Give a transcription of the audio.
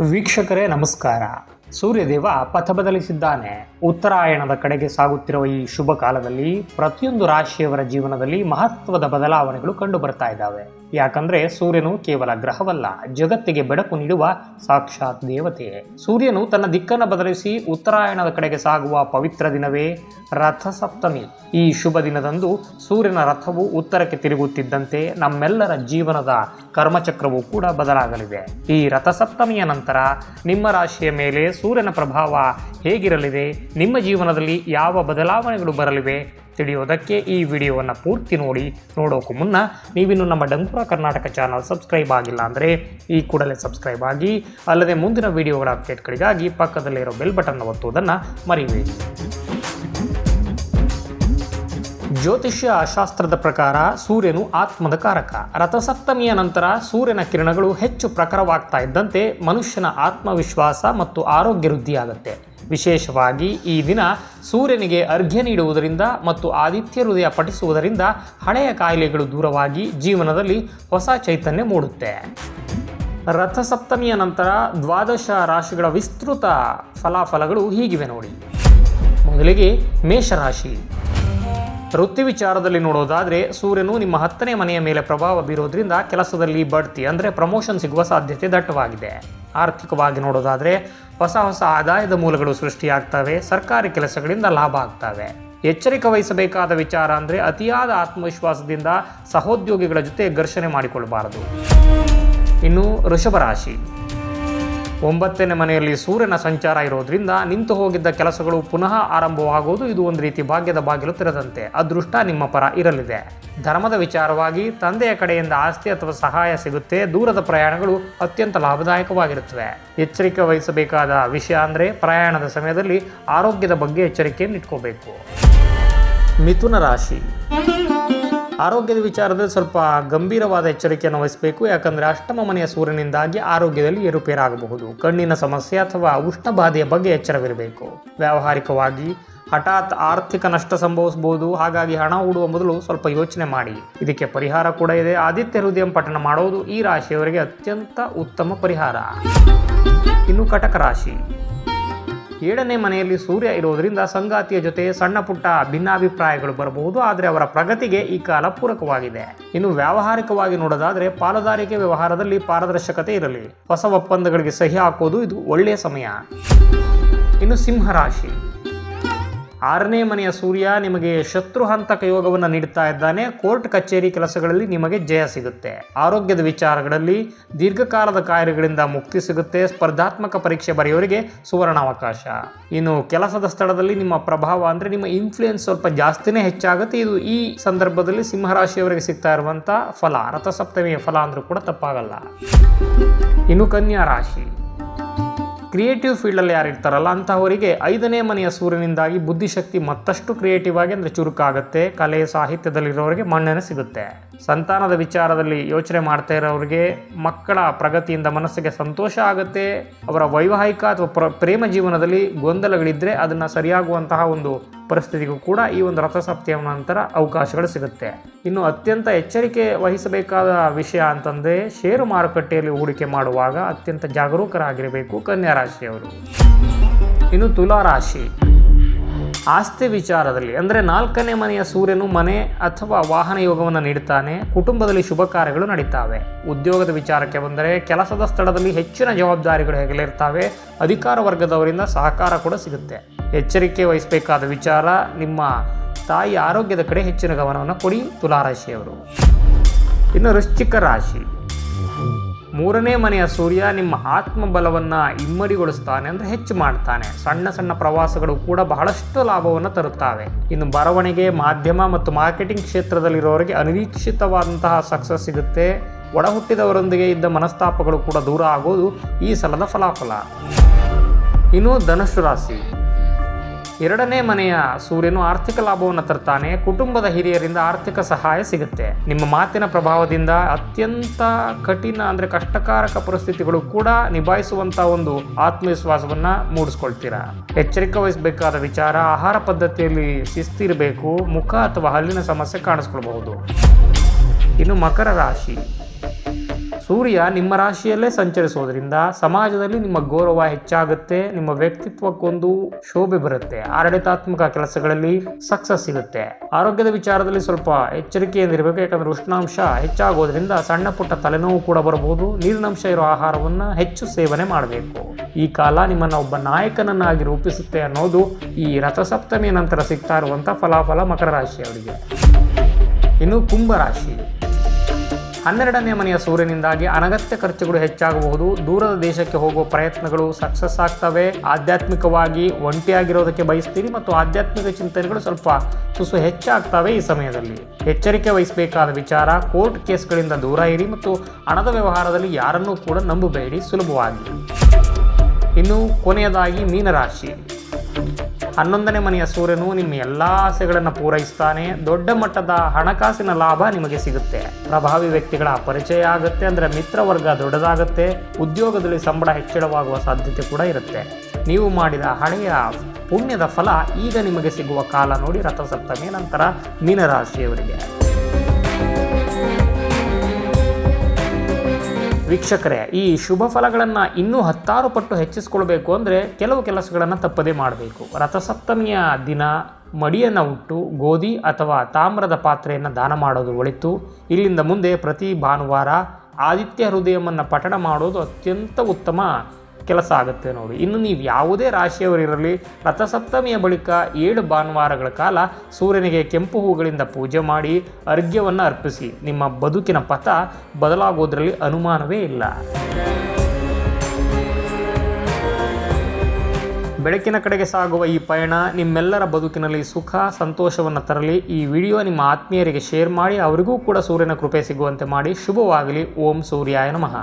ವೀಕ್ಷಕರೇ, ನಮಸ್ಕಾರ. ಸೂರ್ಯದೇವ ಪಥ ಬದಲಿಸಿದ್ದಾನೆ ಉತ್ತರಾಯಣದ ಕಡೆಗೆ ಸಾಗುತ್ತಿರುವ ಈ ಶುಭ ಕಾಲದಲ್ಲಿ ಪ್ರತಿಯೊಂದು ರಾಶಿಯವರ ಜೀವನದಲ್ಲಿ ಮಹತ್ವದ ಬದಲಾವಣೆಗಳು ಕಂಡು ಬರ್ತಾ ಇದ್ದಾವೆ. ಯಾಕಂದ್ರೆ ಸೂರ್ಯನು ಕೇವಲ ಗ್ರಹವಲ್ಲ, ಜಗತ್ತಿಗೆ ಬೆಳಕು ನೀಡುವ ಸಾಕ್ಷಾತ್ ದೇವತೆ. ಸೂರ್ಯನು ತನ್ನ ದಿಕ್ಕನ್ನು ಬದಲಿಸಿ ಉತ್ತರಾಯಣದ ಕಡೆಗೆ ಸಾಗುವ ಪವಿತ್ರ ದಿನವೇ ರಥಸಪ್ತಮಿ. ಈ ಶುಭ ದಿನದಂದು ಸೂರ್ಯನ ರಥವು ಉತ್ತರಕ್ಕೆ ತಿರುಗುತ್ತಿದ್ದಂತೆ ನಮ್ಮೆಲ್ಲರ ಜೀವನದ ಕರ್ಮಚಕ್ರವು ಕೂಡ ಬದಲಾಗಲಿದೆ. ಈ ರಥಸಪ್ತಮಿಯ ನಂತರ ನಿಮ್ಮ ರಾಶಿಯ ಮೇಲೆ ಸೂರ್ಯನ ಪ್ರಭಾವ ಹೇಗಿರಲಿದೆ, ನಿಮ್ಮ ಜೀವನದಲ್ಲಿ ಯಾವ ಬದಲಾವಣೆಗಳು ಬರಲಿವೆ ತಿಳಿಯೋದಕ್ಕೆ ಈ ವಿಡಿಯೋವನ್ನು ಪೂರ್ತಿ ನೋಡಿ ನೋಡೋಕ್ಕೂ ಮುನ್ನ ನೀವಿನ್ನು ನಮ್ಮ ಡಂಕುರ ಕರ್ನಾಟಕ ಚಾನಲ್ ಸಬ್ಸ್ಕ್ರೈಬ್ ಆಗಿಲ್ಲ ಅಂದರೆ ಈ ಕೂಡಲೇ ಸಬ್ಸ್ಕ್ರೈಬ್ ಆಗಿ, ಅಲ್ಲದೆ ಮುಂದಿನ ವಿಡಿಯೋಗಳ ಅಪ್ಡೇಟ್ಗಳಿಗಾಗಿ ಪಕ್ಕದಲ್ಲಿರೋ ಬೆಲ್ ಬಟನ್ ಒತ್ತುವುದನ್ನು ಮರಿಬೇಡಿ. ಜ್ಯೋತಿಷ್ಯ ಶಾಸ್ತ್ರದ ಪ್ರಕಾರ ಸೂರ್ಯನು ಆತ್ಮದ ಕಾರಕ. ರಥಸಪ್ತಮಿಯ ನಂತರ ಸೂರ್ಯನ ಕಿರಣಗಳು ಹೆಚ್ಚು ಪ್ರಖರವಾಗ್ತಾ ಇದ್ದಂತೆ ಮನುಷ್ಯನ ಆತ್ಮವಿಶ್ವಾಸ ಮತ್ತು ಆರೋಗ್ಯ ವೃದ್ಧಿಯಾಗುತ್ತೆ. ವಿಶೇಷವಾಗಿ ಈ ದಿನ ಸೂರ್ಯನಿಗೆ ಅರ್ಘ್ಯ ನೀಡುವುದರಿಂದ ಮತ್ತು ಆದಿತ್ಯ ಹೃದಯ ಪಠಿಸುವುದರಿಂದ ಹಳೆಯ ಕಾಯಿಲೆಗಳು ದೂರವಾಗಿ ಜೀವನದಲ್ಲಿ ಹೊಸ ಚೈತನ್ಯ ಮೂಡುತ್ತೆ. ರಥಸಪ್ತಮಿಯ ನಂತರ ದ್ವಾದಶ ರಾಶಿಗಳ ವಿಸ್ತೃತ ಫಲಾಫಲಗಳು ಹೀಗಿವೆ ನೋಡಿ. ಮೊದಲಿಗೆ ಮೇಷರಾಶಿ. ವೃತ್ತಿ ವಿಚಾರದಲ್ಲಿ ನೋಡೋದಾದರೆ ಸೂರ್ಯನು ನಿಮ್ಮ ಹತ್ತನೇ ಮನೆಯ ಮೇಲೆ ಪ್ರಭಾವ ಬೀರೋದ್ರಿಂದ ಕೆಲಸದಲ್ಲಿ ಬಡ್ತಿ, ಅಂದರೆ ಪ್ರಮೋಷನ್ ಸಿಗುವ ಸಾಧ್ಯತೆ ದಟ್ಟವಾಗಿದೆ. ಆರ್ಥಿಕವಾಗಿ ನೋಡೋದಾದರೆ ಹೊಸ ಹೊಸ ಆದಾಯದ ಮೂಲಗಳು ಸೃಷ್ಟಿಯಾಗ್ತವೆ, ಸರ್ಕಾರಿ ಕೆಲಸಗಳಿಂದ ಲಾಭ ಆಗ್ತವೆ. ಎಚ್ಚರಿಕೆ ವಹಿಸಬೇಕಾದ ವಿಚಾರ ಅಂದರೆ ಅತಿಯಾದ ಆತ್ಮವಿಶ್ವಾಸದಿಂದ ಸಹೋದ್ಯೋಗಿಗಳ ಜೊತೆ ಘರ್ಷಣೆ ಮಾಡಿಕೊಳ್ಳಬಾರದು ಇನ್ನು ವೃಷಭ ರಾಶಿ. ಒಂಬತ್ತನೇ ಮನೆಯಲ್ಲಿ ಸೂರ್ಯನ ಸಂಚಾರ ಇರೋದ್ರಿಂದ ನಿಂತು ಹೋಗಿದ್ದ ಕೆಲಸಗಳು ಪುನಃ ಆರಂಭವಾಗುವುದು ಇದು ಒಂದು ರೀತಿ ಭಾಗ್ಯದ ಬಾಗಿಲು ತೆರೆದಂತೆ. ಅದೃಷ್ಟ ನಿಮ್ಮ ಪರ ಇರಲಿದೆ. ಧರ್ಮದ ವಿಚಾರವಾಗಿ ತಂದೆಯ ಕಡೆಯಿಂದ ಆಸ್ತಿ ಅಥವಾ ಸಹಾಯ ಸಿಗುತ್ತೆ. ದೂರದ ಪ್ರಯಾಣಗಳು ಅತ್ಯಂತ ಲಾಭದಾಯಕವಾಗಿರುತ್ತವೆ. ಎಚ್ಚರಿಕೆ ವಹಿಸಬೇಕಾದ ವಿಷಯ ಅಂದರೆ ಪ್ರಯಾಣದ ಸಮಯದಲ್ಲಿ ಆರೋಗ್ಯದ ಬಗ್ಗೆ ಎಚ್ಚರಿಕೆಯನ್ನು ಇಟ್ಕೋಬೇಕು ಮಿಥುನ ರಾಶಿ. ಆರೋಗ್ಯದ ವಿಚಾರದಲ್ಲಿ ಸ್ವಲ್ಪ ಗಂಭೀರವಾದ ಎಚ್ಚರಿಕೆಯನ್ನು ವಹಿಸಬೇಕು. ಯಾಕಂದರೆ ಅಷ್ಟಮ ಮನೆಯ ಸೂರ್ಯನಿಂದಾಗಿ ಆರೋಗ್ಯದಲ್ಲಿ ಏರುಪೇರಾಗಬಹುದು. ಕಣ್ಣಿನ ಸಮಸ್ಯೆ ಅಥವಾ ಉಷ್ಣ ಬಾಧೆಯ ಬಗ್ಗೆ ಎಚ್ಚರವಿರಬೇಕು. ವ್ಯಾವಹಾರಿಕವಾಗಿ ಹಠಾತ್ ಆರ್ಥಿಕ ನಷ್ಟ ಸಂಭವಿಸಬಹುದು. ಹಾಗಾಗಿ ಹಣ ಹೂಡುವ ಮೊದಲು ಸ್ವಲ್ಪ ಯೋಚನೆ ಮಾಡಿ. ಇದಕ್ಕೆ ಪರಿಹಾರ ಕೂಡ ಇದೆ. ಆದಿತ್ಯ ಹೃದಯ ಪಠಣ ಮಾಡೋದು ಈ ರಾಶಿಯವರಿಗೆ ಅತ್ಯಂತ ಉತ್ತಮ ಪರಿಹಾರ. ಇನ್ನು ಕಟಕ ರಾಶಿ. ಏಳನೇ ಮನೆಯಲ್ಲಿ ಸೂರ್ಯ ಇರೋದರಿಂದ ಸಂಗಾತಿಯ ಜೊತೆ ಸಣ್ಣ ಪುಟ್ಟ ಭಿನ್ನಾಭಿಪ್ರಾಯಗಳು ಬರಬಹುದು, ಆದರೆ ಅವರ ಪ್ರಗತಿಗೆ ಈ ಕಾಲ ಪೂರಕವಾಗಿದೆ. ಇನ್ನು ವ್ಯಾವಹಾರಿಕವಾಗಿ ನೋಡೋದಾದರೆ ಪಾಲುದಾರಿಕೆ ವ್ಯವಹಾರದಲ್ಲಿ ಪಾರದರ್ಶಕತೆ ಇರಲಿ. ಹೊಸ ಒಪ್ಪಂದಗಳಿಗೆ ಸಹಿ ಹಾಕೋದು ಇದು ಒಳ್ಳೆಯ ಸಮಯ. ಇನ್ನು ಸಿಂಹರಾಶಿ ಆರನೇ ಮನೆಯ ಸೂರ್ಯ ನಿಮಗೆ ಶತ್ರು ಹಂತಕ ಯೋಗವನ್ನು ನೀಡ್ತಾ ಇದ್ದಾನೆ. ಕೋರ್ಟ್ ಕಚೇರಿ ಕೆಲಸಗಳಲ್ಲಿ ನಿಮಗೆ ಜಯ ಸಿಗುತ್ತೆ. ಆರೋಗ್ಯದ ವಿಚಾರಗಳಲ್ಲಿ ದೀರ್ಘಕಾಲದ ಕಾಯಿಲೆಗಳಿಂದ ಮುಕ್ತಿ ಸಿಗುತ್ತೆ. ಸ್ಪರ್ಧಾತ್ಮಕ ಪರೀಕ್ಷೆ ಬರೆಯೋರಿಗೆ ಸುವರ್ಣಾವಕಾಶ. ಇನ್ನು ಕೆಲಸದ ಸ್ಥಳದಲ್ಲಿ ನಿಮ್ಮ ಪ್ರಭಾವ ಅಂದರೆ ನಿಮ್ಮ ಇನ್ಫ್ಲೂಯೆನ್ಸ್ ಸ್ವಲ್ಪ ಜಾಸ್ತಿನೇ ಹೆಚ್ಚಾಗುತ್ತೆ. ಇದು ಈ ಸಂದರ್ಭದಲ್ಲಿ ಸಿಂಹರಾಶಿಯವರಿಗೆ ಸಿಗ್ತಾ ಇರುವಂಥ ಫಲ. ರಥಸಪ್ತಮಿಯ ಫಲ ಅಂದರೂ ಕೂಡ ತಪ್ಪಾಗಲ್ಲ. ಇನ್ನು ಕನ್ಯಾ ರಾಶಿ. ಕ್ರಿಯೇಟಿವ್ ಫೀಲ್ಡಲ್ಲಿ ಯಾರು ಇರ್ತಾರಲ್ಲ, ಅಂತಹವರಿಗೆ ಐದನೇ ಮನೆಯ ಸೂರ್ಯನಿಂದಾಗಿ ಬುದ್ಧಿಶಕ್ತಿ ಮತ್ತಷ್ಟು ಕ್ರಿಯೇಟಿವ್ ಆಗಿ ಅಂದರೆ ಚುರುಕಾಗುತ್ತೆ. ಕಲೆ, ಸಾಹಿತ್ಯದಲ್ಲಿರೋರಿಗೆ ಮನ್ನಣೆ ಸಿಗುತ್ತೆ. ಸಂತಾನದ ವಿಚಾರದಲ್ಲಿ ಯೋಚನೆ ಮಾಡ್ತಾ ಇರೋರಿಗೆ ಮಕ್ಕಳ ಪ್ರಗತಿಯಿಂದ ಮನಸ್ಸಿಗೆ ಸಂತೋಷ ಆಗುತ್ತೆ. ಅವರ ವೈವಾಹಿಕ ಅಥವಾ ಪ್ರ, ಪ್ರೇಮ ಜೀವನದಲ್ಲಿ ಗೊಂದಲಗಳಿದ್ದರೆ ಅದನ್ನು ಸರಿಯಾಗುವಂತಹ ಒಂದು ಪರಿಸ್ಥಿತಿಗೂ ಕೂಡ ಈ ಒಂದು ರಥಸಪ್ತಿಯ ನಂತರ ಅವಕಾಶಗಳು ಸಿಗುತ್ತೆ. ಇನ್ನು ಅತ್ಯಂತ ಎಚ್ಚರಿಕೆ ವಹಿಸಬೇಕಾದ ವಿಷಯ ಅಂತಂದರೆ ಷೇರು ಮಾರುಕಟ್ಟೆಯಲ್ಲಿ ಹೂಡಿಕೆ ಮಾಡುವಾಗ ಅತ್ಯಂತ ಜಾಗರೂಕರಾಗಿರಬೇಕು ಕನ್ಯಾ ರಾಶಿಯವರು ಇನ್ನು ತುಲಾ ರಾಶಿ. ಆಸ್ತಿ ವಿಚಾರದಲ್ಲಿ ಅಂದರೆ ನಾಲ್ಕನೇ ಮನೆಯ ಸೂರ್ಯನು ಮನೆ ಅಥವಾ ವಾಹನ ಯೋಗವನ್ನು ನೀಡುತ್ತಾನೆ, ಕುಟುಂಬದಲ್ಲಿ ಶುಭ ಕಾರ್ಯಗಳು ನಡೀತಾವೆ. ಉದ್ಯೋಗದ ವಿಚಾರಕ್ಕೆ ಬಂದರೆ ಕೆಲಸದ ಸ್ಥಳದಲ್ಲಿ ಹೆಚ್ಚಿನ ಜವಾಬ್ದಾರಿಗಳು ಹೆಗಲಿರ್ತಾವೆ, ಅಧಿಕಾರ ವರ್ಗದವರಿಂದ ಸಹಕಾರ ಕೂಡ ಸಿಗುತ್ತೆ. ಎಚ್ಚರಿಕೆ ವಹಿಸಬೇಕಾದ ವಿಚಾರ, ನಿಮ್ಮ ತಾಯಿ ಆರೋಗ್ಯದ ಕಡೆ ಹೆಚ್ಚಿನ ಗಮನವನ್ನು ಕೊಡಿ, ತುಲಾರಾಶಿಯವರು. ಇನ್ನು ವೃಶ್ಚಿಕ ರಾಶಿ. ಮೂರನೇ ಮನೆಯ ಸೂರ್ಯ ನಿಮ್ಮ ಆತ್ಮಬಲವನ್ನು ಇಮ್ಮಡಿಗೊಳಿಸ್ತಾನೆ ಅಂದರೆ ಹೆಚ್ಚು ಮಾಡ್ತಾನೆ. ಸಣ್ಣ ಸಣ್ಣ ಪ್ರವಾಸಗಳು ಕೂಡ ಬಹಳಷ್ಟು ಲಾಭವನ್ನು ತರುತ್ತವೆ. ಇನ್ನು ಬರವಣಿಗೆ, ಮಾಧ್ಯಮ ಮತ್ತು ಮಾರ್ಕೆಟಿಂಗ್ ಕ್ಷೇತ್ರದಲ್ಲಿರೋರಿಗೆ ಅನಿರೀಕ್ಷಿತವಾದಂತಹ ಸಕ್ಸಸ್ ಸಿಗುತ್ತೆ. ಒಡಹುಟ್ಟಿದವರೊಂದಿಗೆ ಇದ್ದ ಮನಸ್ತಾಪಗಳು ಕೂಡ ದೂರ ಆಗೋದು ಈ ಸಲದ ಫಲಾಫಲ. ಇನ್ನು ಧನುಷು ರಾಶಿ. ಎರಡನೇ ಮನೆಯ ಸೂರ್ಯನು ಆರ್ಥಿಕ ಲಾಭವನ್ನು ತರ್ತಾನೆ, ಕುಟುಂಬದ ಹಿರಿಯರಿಂದ ಆರ್ಥಿಕ ಸಹಾಯ ಸಿಗುತ್ತೆ. ನಿಮ್ಮ ಮಾತಿನ ಪ್ರಭಾವದಿಂದ ಅತ್ಯಂತ ಕಠಿಣ ಅಂದರೆ ಕಷ್ಟಕಾರಕ ಪರಿಸ್ಥಿತಿಗಳು ಕೂಡ ನಿಭಾಯಿಸುವಂಥ ಒಂದು ಆತ್ಮವಿಶ್ವಾಸವನ್ನು ಮೂಡಿಸ್ಕೊಳ್ತೀರಾ? ಎಚ್ಚರಿಕೆ ವಹಿಸಬೇಕಾದ ವಿಚಾರ, ಆಹಾರ ಪದ್ಧತಿಯಲ್ಲಿ ಶಿಸ್ತಿರಬೇಕು ಮುಖ ಅಥವಾ ಹಲ್ಲಿನ ಸಮಸ್ಯೆ ಕಾಣಿಸ್ಕೊಳ್ಬಹುದು. ಇನ್ನು ಮಕರ ರಾಶಿ. ಸೂರ್ಯ ನಿಮ್ಮ ರಾಶಿಯಲ್ಲೇ ಸಂಚರಿಸೋದ್ರಿಂದ ಸಮಾಜದಲ್ಲಿ ನಿಮ್ಮ ಗೌರವ ಹೆಚ್ಚಾಗುತ್ತೆ, ನಿಮ್ಮ ವ್ಯಕ್ತಿತ್ವಕ್ಕೊಂದು ಶೋಭೆ ಬರುತ್ತೆ, ಆಡಳಿತಾತ್ಮಕ ಕೆಲಸಗಳಲ್ಲಿ ಸಕ್ಸಸ್ ಸಿಗುತ್ತೆ. ಆರೋಗ್ಯದ ವಿಚಾರದಲ್ಲಿ ಸ್ವಲ್ಪ ಎಚ್ಚರಿಕೆಯಿಂದ ಇರಬೇಕು ಯಾಕಂದ್ರೆ ಉಷ್ಣಾಂಶ ಹೆಚ್ಚಾಗೋದ್ರಿಂದ ಸಣ್ಣ ಪುಟ್ಟ ತಲೆನೋವು ಕೂಡ ಬರಬಹುದು, ನೀರಿನಂಶ ಇರೋ ಆಹಾರವನ್ನ ಹೆಚ್ಚು ಸೇವನೆ ಮಾಡಬೇಕು. ಈ ಕಾಲ ನಿಮ್ಮನ್ನ ಒಬ್ಬ ನಾಯಕನನ್ನಾಗಿ ರೂಪಿಸುತ್ತೆ ಅನ್ನೋದು ಈ ರಥಸಪ್ತಮಿಯ ನಂತರ ಸಿಗ್ತಾ ಇರುವಂತ ಫಲಾಫಲ ಮಕರ ರಾಶಿಯವರಿಗೆ. ಇನ್ನು ಕುಂಭ ರಾಶಿ. ಹನ್ನೆರಡನೇ ಮನೆಯ ಸೂರ್ಯನಿಂದಾಗಿ ಅನಗತ್ಯ ಖರ್ಚುಗಳು ಹೆಚ್ಚಾಗಬಹುದು. ದೂರದ ದೇಶಕ್ಕೆ ಹೋಗುವ ಪ್ರಯತ್ನಗಳು ಸಕ್ಸಸ್ ಆಗ್ತವೆ. ಆಧ್ಯಾತ್ಮಿಕವಾಗಿ ಒಂಟಿಯಾಗಿರೋದಕ್ಕೆ ಬಯಸ್ತೀರಿ ಮತ್ತು ಆಧ್ಯಾತ್ಮಿಕ ಚಿಂತನೆಗಳು ಸ್ವಲ್ಪ ತುಸು ಹೆಚ್ಚಾಗ್ತವೆ ಈ ಸಮಯದಲ್ಲಿ. ಎಚ್ಚರಿಕೆ ವಹಿಸಬೇಕಾದ ವಿಚಾರ, ಕೋರ್ಟ್ ಕೇಸ್ಗಳಿಂದ ದೂರ ಇರಿ ಮತ್ತು ಹಣದ ವ್ಯವಹಾರದಲ್ಲಿ ಯಾರನ್ನೂ ಕೂಡ ನಂಬಬೇಡಿ ಸುಲಭವಾಗಿ. ಇನ್ನು ಕೊನೆಯದಾಗಿ ಮೀನರಾಶಿ. ಹನ್ನೊಂದನೇ ಮನೆಯ ಸೂರ್ಯನು ನಿಮ್ಮ ಎಲ್ಲ ಆಸೆಗಳನ್ನು ಪೂರೈಸ್ತಾನೆ. ದೊಡ್ಡ ಮಟ್ಟದ ಹಣಕಾಸಿನ ಲಾಭ ನಿಮಗೆ ಸಿಗುತ್ತೆ. ಪ್ರಭಾವಿ ವ್ಯಕ್ತಿಗಳ ಪರಿಚಯ ಆಗುತ್ತೆ, ಅಂದರೆ ಮಿತ್ರವರ್ಗ ದೊಡ್ಡದಾಗುತ್ತೆ, ಉದ್ಯೋಗದಲ್ಲಿ ಸಂಬಳ ಹೆಚ್ಚಳವಾಗುವ ಸಾಧ್ಯತೆ ಕೂಡ ಇರುತ್ತೆ. ನೀವು ಮಾಡಿದ ಹಳೆಯ ಪುಣ್ಯದ ಫಲ ಈಗ ನಿಮಗೆ ಸಿಗುವ ಕಾಲ ನೋಡಿ ರಥಸಪ್ತಮಿ ನಂತರ ಮೀನರಾಶಿಯವರಿಗೆ. ವೀಕ್ಷಕರೇ, ಈ ಶುಭ ಫಲಗಳನ್ನು ಇನ್ನೂ ಹತ್ತಾರು ಪಟ್ಟು ಹೆಚ್ಚಿಸ್ಕೊಳ್ಬೇಕು ಅಂದರೆ ಕೆಲವು ಕೆಲಸಗಳನ್ನು ತಪ್ಪದೇ ಮಾಡಬೇಕು. ರಥಸಪ್ತಮಿಯ ದಿನ ಮಡಿಯನ್ನು ಉಟ್ಟು ಗೋಧಿ ಅಥವಾ ತಾಮ್ರದ ಪಾತ್ರೆಯನ್ನು ದಾನ ಮಾಡೋದು ಒಳಿತು. ಇಲ್ಲಿಂದ ಮುಂದೆ ಪ್ರತಿ ಭಾನುವಾರ ಆದಿತ್ಯ ಹೃದಯವನ್ನು ಪಠಣ ಮಾಡೋದು ಅತ್ಯಂತ ಉತ್ತಮ ಕೆಲಸ ಆಗುತ್ತೆ ನೋಡಿ. ಇನ್ನು ನೀವು ಯಾವುದೇ ರಾಶಿಯವರಿರಲಿ ರಥಸಪ್ತಮಿಯ ಬಳಿಕ ಏಳು ಭಾನುವಾರಗಳ ಕಾಲ ಸೂರ್ಯನಿಗೆ ಕೆಂಪು ಹೂಗಳಿಂದ ಪೂಜೆ ಮಾಡಿ ಅರ್ಘ್ಯವನ್ನು ಅರ್ಪಿಸಿ. ನಿಮ್ಮ ಬದುಕಿನ ಪಥ ಬದಲಾಗೋದ್ರಲ್ಲಿ ಅನುಮಾನವೇ ಇಲ್ಲ. ಬೆಳಕಿನ ಕಡೆಗೆ ಸಾಗುವ ಈ ಪಯಣ ನಿಮ್ಮೆಲ್ಲರ ಬದುಕಿನಲ್ಲಿ ಸುಖ, ಸಂತೋಷವನ್ನು ತರಲಿ. ಈ ವಿಡಿಯೋ ನಿಮ್ಮ ಆತ್ಮೀಯರಿಗೆ ಶೇರ್ ಮಾಡಿ, ಅವರಿಗೂ ಕೂಡ ಸೂರ್ಯನ ಕೃಪೆ ಸಿಗುವಂತೆ ಮಾಡಿ. ಶುಭವಾಗಲಿ. ಓಂ ಸೂರ್ಯಾಯ ನಮಃ.